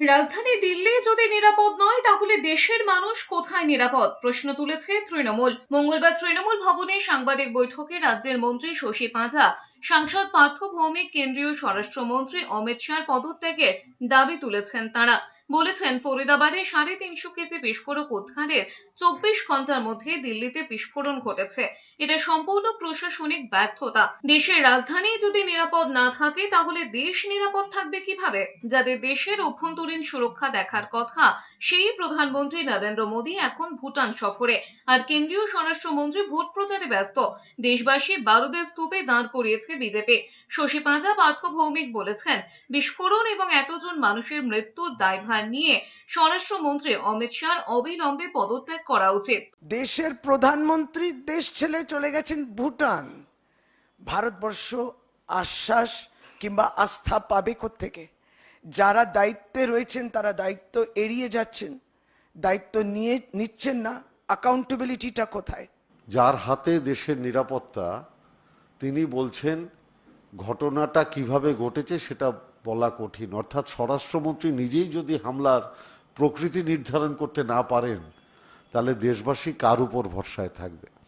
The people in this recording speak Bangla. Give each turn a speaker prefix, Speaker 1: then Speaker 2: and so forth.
Speaker 1: রাজধানী দিল্লি যদি নিরাপদ নয়, তাহলে দেশের মানুষ কোথায় নিরাপদ? প্রশ্ন তুলেছে তৃণমূল। মঙ্গলবার তৃণমূল ভবনে সাংবাদিক বৈঠকে রাজ্যের মন্ত্রী শশী পাঁজা, সাংসদ পার্থ ভৌমিক, কেন্দ্রীয় স্বরাষ্ট্রমন্ত্রী অমিত শাহর পদত্যাগের দাবি তুলেছেন তারা। বলেছেন, ফরিদাবাদে সাড়ে তিনশো কেজি বিস্ফোরক উদ্ধারের চব্বিশ ঘণ্টার মধ্যে দিল্লিতে বিস্ফোরণ ঘটেছে। এটা সম্পূর্ণ প্রশাসনিক ব্যর্থতা। দেশের রাজধানী যদি নিরাপদ না থাকে, তাহলে দেশ নিরাপদ থাকবে কীভাবে? যাদের দেশের অভ্যন্তরীণ সুরক্ষা দেখার কথা, সেই প্রধানমন্ত্রী নরেন্দ্র মোদী এখন ভুটান সফরে। আর কেন্দ্রীয় স্বরাষ্ট্রমন্ত্রী ভোট প্রচারে ব্যস্ত। দেশবাসী বারুদের স্তূপে দাঁড় করিয়েছে বিজেপি। শশী পাঁজা পার্থ ভৌমিক বলেছেন, বিস্ফোরণ এবং এতজন মানুষের মৃত্যুর দায়ভার নিয়ে স্বরাষ্ট্রমন্ত্রী অমিত শাহ অবিলম্বে পদত্যাগ করা উচিত।
Speaker 2: দেশের প্রধানমন্ত্রী দেশ ছেড়ে চলে গেছেন ভুটান। ভারতবর্ষ আশ্বাস কিংবা আস্থা পাবে থেকে যারা দায়িত্বে রয়েছেন তারা দায়িত্ব এড়িয়ে যাচ্ছেন। দায়িত্ব নিয়ে নিচ্ছেন না অ্যাকাউন্টেবিলিটিটা কোথায়?
Speaker 3: যার হাতে দেশের নিরাপত্তা তিনি বলছেন ঘটনাটা কীভাবে ঘটেছে সেটা বলা কঠিন। অর্থাৎ স্বরাষ্ট্রমন্ত্রী নিজেই যদি হামলার প্রকৃতি নির্ধারণ করতে না পারেন, তাহলে দেশবাসী কার উপর ভরসায় থাকবে?